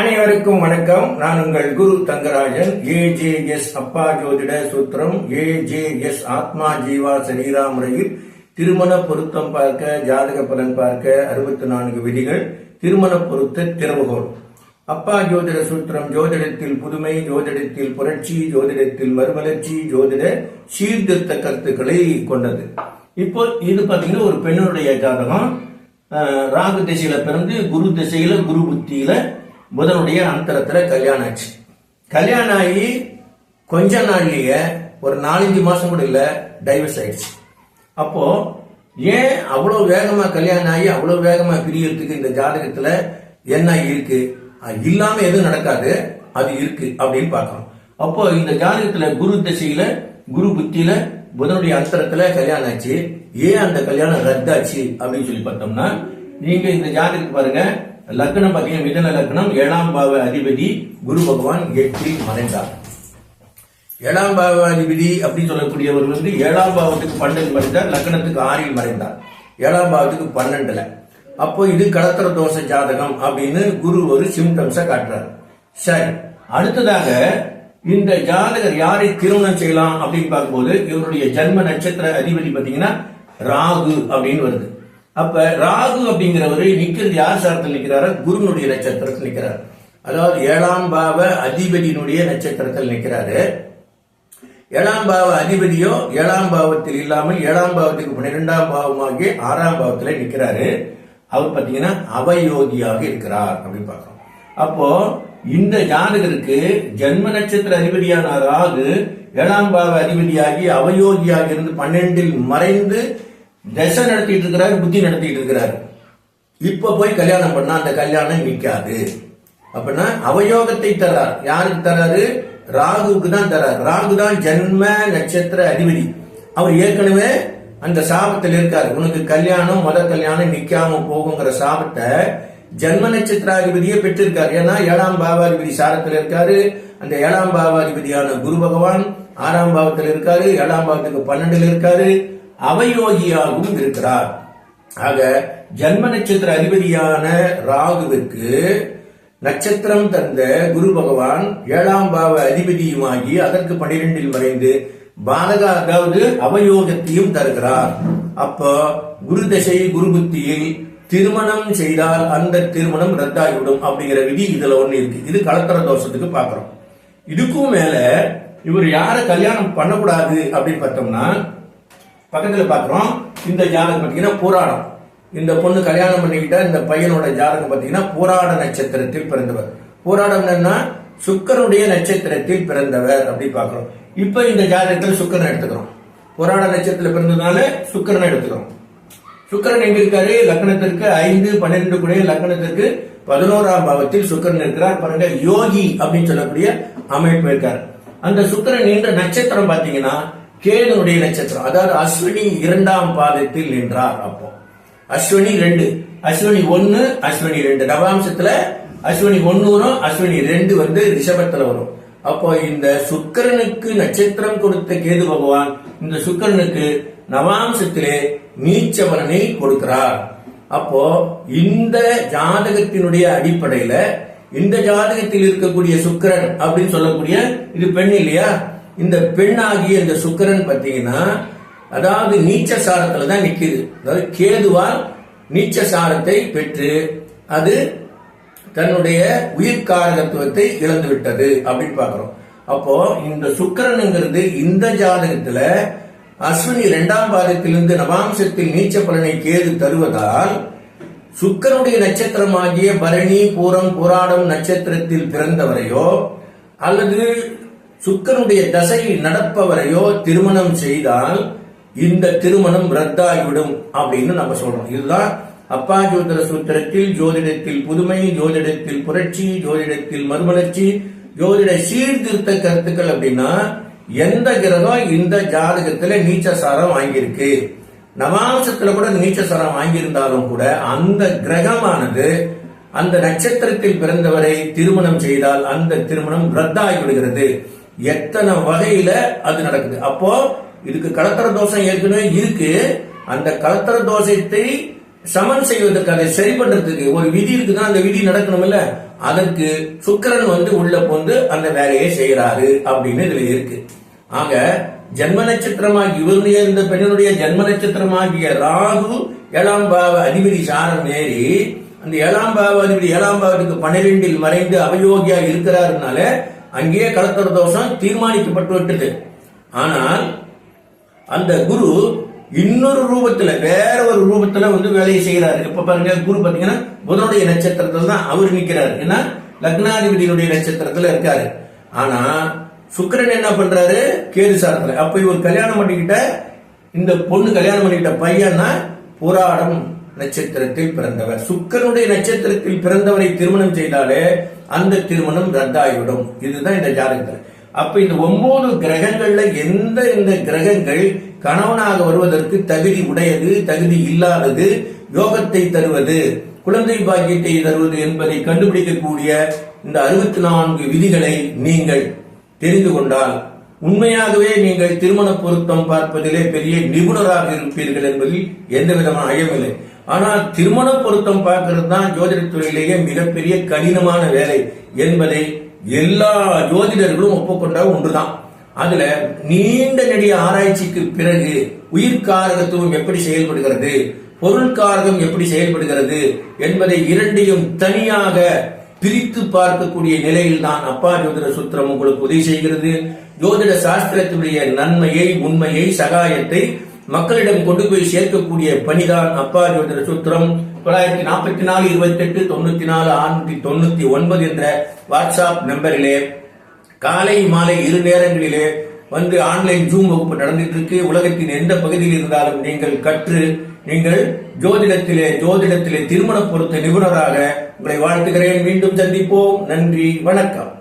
அனைவருக்கும் வணக்கம். நான் உங்கள் குரு தங்கராஜன். ஏஜேஎஸ் அப்பா ஜோதிட சூத்திரம். ஏஜேஎஸ் ஆத்மா ஜீவா சரீரா முறையில் திருமண பொருத்தம் பார்க்க ஜாதக பலன் பார்க்க அறுபத்தி நான்கு விதிகள். திருமண பொருத்த திறவுகோள் அப்பா ஜோதிட சூத்திரம் ஜோதிடத்தில் புதுமை ஜோதிடத்தில் புரட்சி ஜோதிடத்தில் மறுமலர்ச்சி ஜோதிட சீர்திருத்த கருத்துக்களை கொண்டது. இப்போ இது பாத்தீங்கன்னா ஒரு பெண்ணுடைய ஜாதகம். ராகு திசையில பிறந்து குரு திசையில குரு புத்தியில புதனுடைய அந்தரத்தில் கல்யாணம் ஆச்சு. கல்யாணம் ஆகி கொஞ்ச நாள்லயே ஒரு நாலஞ்சு மாசம் கூட இல்லை டைவர்ஸ் ஆயிடுச்சு. அப்போ ஏன் அவ்வளோ வேகமாக கல்யாணம் ஆகி அவ்வளோ வேகமாக பிரியறதுக்கு இந்த ஜாதகத்தில் என்ன இருக்கு? அது இல்லாம எதுவும் நடக்காது. அது இருக்கு அப்படின்னு பார்க்கணும். அப்போ இந்த ஜாதகத்துல குரு திசையில குரு புத்தியில புதனுடைய அந்தரத்துல கல்யாணம் ஆச்சு. ஏன் அந்த கல்யாணம் ரத்தாச்சு அப்படின்னு சொல்லி பார்த்தோம்னா நீங்க இந்த ஜாதகத்தை பாருங்க லக்னம் பார்த்தீங்கன்னா மிதன லக்னம். ஏழாம் பாவ அதிபதி குரு பகவான் எட்டில் மறைந்தார். ஏழாம் பாவ அதிபதி அப்படின்னு சொல்லக்கூடியவர் வந்து ஏழாம் பாவத்துக்கு பன்னெண்டு மறைந்தார் லக்னத்துக்கு ஆறில் மறைந்தார். ஏழாம் பாவத்துக்கு பன்னெண்டுல. அப்போ இது கடத்திர தோஷ ஜாதகம் அப்படின்னு குரு ஒரு சிம்டம்ஸ காட்டுறாரு. சரி அடுத்ததாக இந்த ஜாதகர் யாரை திருமணம் செய்யலாம் அப்படின்னு பார்க்கும்போது இவருடைய ஜன்ம நட்சத்திர அதிபதி பாத்தீங்கன்னா ராகு அப்படின்னு வருது. அப்ப ராகு அப்படிங்கிறவர் நிக்கிறது யார் சாரத்தில் நிற்கிறாரா குருனுடைய நட்சத்திரத்தில் நிற்கிறார் அதாவது ஏழாம் பாவ அதிபதியினுடைய நட்சத்திரத்தில் நிற்கிறாரு ஏழாம் பாவ அதிபதியோ ஏழாம் பாவத்தில் இல்லாமல் ஏழாம் பாவத்துக்கு பன்னிரெண்டாம் பாவமாகி ஆறாம் பாவத்தில் நிற்கிறாரு அவர் பார்த்தீங்கன்னா அவயோகியாக இருக்கிறார் அப்படின்னு பார்க்கிறோம். அப்போ இந்த ஜாதகருக்கு ஜென்ம நட்சத்திர அதிபதியான ராகு ஏழாம் பாவ அதிபதியாகி அவயோகியாக இருந்து பன்னெண்டில் மறைந்து தசை நடத்திட்டு இருக்கிறாரு புத்தி நடத்திட்டு இருக்கிறாரு. இப்ப போய் கல்யாணம் பண்ணா அந்த கல்யாணம் நிற்காது அப்படின்னா அவயோகத்தை தரார். யாருக்கு தராரு? ராகுவுக்கு தான் தரார். ராகு தான் ஜென்ம நட்சத்திர அதிபதி. அவர் ஏற்கனவே அந்த சாபத்தில் இருக்காரு. உனக்கு கல்யாணம் மத கல்யாணம் நிக்காம போகுங்கிற சாபத்தை ஜென்ம நட்சத்திராதிபதியே பெற்றிருக்காரு. ஏன்னா ஏழாம் பாவாதிபதி சாரத்தில் இருக்காரு. அந்த ஏழாம் பாவாதிபதியான குரு பகவான் ஆறாம் பாவத்தில் இருக்காரு. ஏழாம் பாவத்துக்கு பன்னெண்டுல இருக்காரு. அவயோகியாகவும் இருக்கிறார் ஆக ஜன்ம நட்சத்திர அதிபதியான ராகுவிற்கு நட்சத்திரம் தந்த குரு பகவான் ஏழாம் பாவ அதிபதியுமாகி அதற்கு பனிரெண்டில் மறைந்து பாலக அதாவது அவயோகத்தையும் தருகிறார். அப்போ குரு தசை குரு புத்தியில் திருமணம் செய்தால் அந்த திருமணம் ரத்தாகிவிடும் அப்படிங்கிற விதி இதுல ஒண்ணு இருக்கு. இது கலத்தர தோஷத்துக்கு பாக்குறோம் இதுக்கும் மேல இவர் யார கல்யாணம் பண்ணக்கூடாது அப்படின்னு பார்த்தோம்னா பக்கத்தில் பார்க்குறோம் இந்த ஜாதகம் பார்த்தீங்கன்னா புராணம் இந்த பொண்ணு கல்யாணம் பண்ணிக்கிட்ட இந்த பையனோட ஜாதகம் பார்த்தீங்கன்னா புராட நட்சத்திரத்தில் பிறந்தவர். புராணம் என்னன்னா சுக்கரனுடைய நட்சத்திரத்தில் பிறந்தவர் அப்படி பார்க்குறோம் இப்போ இந்த ஜாதகத்தில் சுக்கரன் எடுத்துக்கிறோம். புராண நட்சத்திரத்தில் பிறந்ததுனால சுக்கரனை எடுத்துக்கிறோம். சுக்கரன் எங்க இருக்காரு? லக்னத்திற்கு ஐந்து பன்னிரெண்டு கூட லக்னத்திற்கு பதினோராம் பாவத்தில் சுக்கரன் இருக்கிறார். பாருங்க யோகி அப்படின்னு சொல்லக்கூடிய அமைப்பு இருக்கார். அந்த சுக்கரன் என்ற நட்சத்திரம் பார்த்தீங்கன்னா கேதுனுடைய நட்சத்திரம் அதாவது அஸ்வினி இரண்டாம் பாதத்தில் நின்றார் அப்போ. அஸ்வினி ரெண்டு அஸ்வினி ஒன்னு அஸ்வினி ரெண்டு. நவாம்சத்துல அஸ்வினி ஒன்னு வரும் அஸ்வினி ரெண்டு வந்து ரிஷபத்துல வரும். அப்போ இந்த சுக்கரனுக்கு நட்சத்திரம் கொடுத்த கேது பகவான் இந்த சுக்கரனுக்கு நவாம்சத்திலே நீச்ச பலனை கொடுக்கிறார். அப்போ இந்த ஜாதகத்தினுடைய அடிப்படையில இந்த ஜாதகத்தில் இருக்கக்கூடிய சுக்கரன் அப்படின்னு சொல்லக்கூடிய இது பெண் இல்லையா? இந்த பெண்ணாகிய இந்த சுக்கிரன் பார்த்தீங்கன்னா அதாவது நீச்ச சாரத்துல தான் நிற்கிது அதாவது கேதுவால் நீச்ச சாரத்தை பெற்று அது தன்னுடைய உயிர்காரகத்துவத்தை இழந்து விட்டது அப்படின்னு பாக்குறோம் அப்போ இந்த சுக்கரனுங்கிறது இந்த ஜாதகத்துல அஸ்வினி இரண்டாம் பாதத்திலிருந்து நவாம்சத்தில் நீச்ச பலனை கேது தருவதால் சுக்கரனுடைய நட்சத்திரமாகிய பரணி பூரம் புராடம் நட்சத்திரத்தில் பிறந்தவரையோ அல்லது சுக்கரனுடைய தசை நடப்பவரையோ திருமணம் செய்தால் இந்த திருமணம் ரத்தாகிவிடும் அப்படின்னு நம்ம சொல்றோம். இதுதான் அப்பா ஜோதிட சூத்திரத்தில் ஜோதிடத்தில் புதுமை ஜோதிடத்தில் புரட்சி ஜோதிடத்தில் மறுமலர்ச்சி ஜோதிட சீர்திருத்த கருத்துக்கள் அப்படின்னா எந்த கிரகம் இந்த ஜாதகத்துல நீச்சசாரம் வாங்கியிருக்கு. நவாம்சத்துல கூட நீச்சசாரம் வாங்கியிருந்தாலும் கூட அந்த கிரகமானது அந்த நட்சத்திரத்தில் பிறந்தவரை திருமணம் செய்தால் அந்த திருமணம் ரத்தாகி விடுகிறது எத்தனை வகையில அது நடக்குது? அப்போ இதுக்கு கலத்தர தோஷம் ஏற்கனவே இருக்கு. அந்த கலத்தர தோஷத்தை சமன் செய்வதற்கு அதை சரி பண்றதுக்கு ஒரு விதி இருக்குன்னா அந்த விதி நடக்கணும்ல? அதற்கு சுக்கரன் வந்து உள்ள போந்து அந்த வேலையை செய்யறாரு அப்படின்னு இதுல இருக்கு. ஆக ஜென்ம நட்சத்திரமாகி இவருடைய இந்த பெண்ணுடைய ஜன்ம நட்சத்திரமாகிய ராகு ஏழாம் பாவ அதிபதி சாரம் ஏறி அந்த ஏழாம் பாவ அதிபதி ஏழாம் பாவத்துக்கு பன்னிரெண்டில் மறைந்து அவயோகியா இருக்கிறாருனால அங்கேயே கலத்தர தோஷம் தீர்மானிக்கப்பட்டு விட்டது ஆனால் அந்த குரு இன்னொரு ரூபத்துல வேற ஒரு ரூபத்துல வந்து வேலையை செய்கிறார். இப்ப பாருங்க குரு பாத்தீங்கன்னா புதனுடைய நட்சத்திரத்துல தான் அவர் நிற்கிறார். ஏன்னா லக்னாதிபதியினுடைய நட்சத்திரத்துல இருக்காரு. ஆனா சுக்கரன் என்ன பண்றாரு? கேது சாரத்துல. அப்ப இவர் கல்யாணம் பண்ணிக்கிட்ட இந்த பொண்ணு கல்யாணம் பண்ணிக்கிட்ட பையன்னா புராடம் நட்சத்திரத்தில் பிறந்தவர். சுக்கரனுடைய நட்சத்திரத்தில் பிறந்தவரை திருமணம் செய்தாலே அந்த திருமணம் ரத்தாகிவிடும். இதுதான் இந்த ஜாதகத்தில். அப்ப இந்த ஒன்பது கிரகங்கள்ல எந்த இந்த கிரகங்கள் கணவனாக வருவதற்கு தகுதி உடையது தகுதி இல்லாதது யோகத்தை தருவது குழந்தை பாக்கியத்தை தருவது என்பதை கண்டுபிடிக்கக்கூடிய இந்த அறுபத்தி நான்கு விதிகளை நீங்கள் தெரிந்து கொண்டால் உண்மையாகவே நீங்கள் திருமண பொருத்தம் பார்ப்பதிலே பெரிய நிபுணராக இருப்பீர்கள் என்பதில் எந்த விதமான ஐயமில்லை ஆனால் திருமண பொருத்தம் பார்க்கறது தான் ஜோதிடத்துறையிலேயே மிகப்பெரிய கடினமான வேலை என்பதை எல்லா ஜோதிடர்களும் ஒப்புக்கொண்ட ஒன்றுதான். அதுல நீண்ட நெடிய ஆராய்ச்சிக்கு பிறகு உயிர்காரகத்துவம் எப்படி செயல்படுகிறது பொருள்காரகம் எப்படி செயல்படுகிறது என்பதை இரண்டையும் தனியாக பிரித்து பார்க்கக்கூடிய நிலையில் தான் அப்பா ஜோதிட சூத்திரம் உங்களுக்கு உதவி செய்கிறது. ஜோதிட சாஸ்திரத்தினுடைய நன்மையை உண்மையை சகாயத்தை மக்களிடம் கொண்டு போய் சேர்க்கக்கூடிய பணிதான் அப்பா ஜோதிட சூத்திரம். தொள்ளாயிரத்தி நாற்பத்தி நாலு இருபத்தி எட்டு தொண்ணூத்தி நாலு ஆறுநூத்தி தொண்ணூத்தி ஒன்பது என்ற வாட்ஸ்அப் நம்பரிலே காலை மாலை இரு நேரங்களிலே வந்து ஆன்லைன் ஜூம் வகுப்பு நடந்துட்டு இருக்கு உலகத்தின் எந்த பகுதியில் இருந்தாலும் நீங்கள் கற்று நீங்கள் ஜோதிடத்திலே ஜோதிடத்திலே திருமண பொருத்த நிபுணராக உங்களை வாழ்த்துகிறேன். மீண்டும் சந்திப்போம். நன்றி வணக்கம்.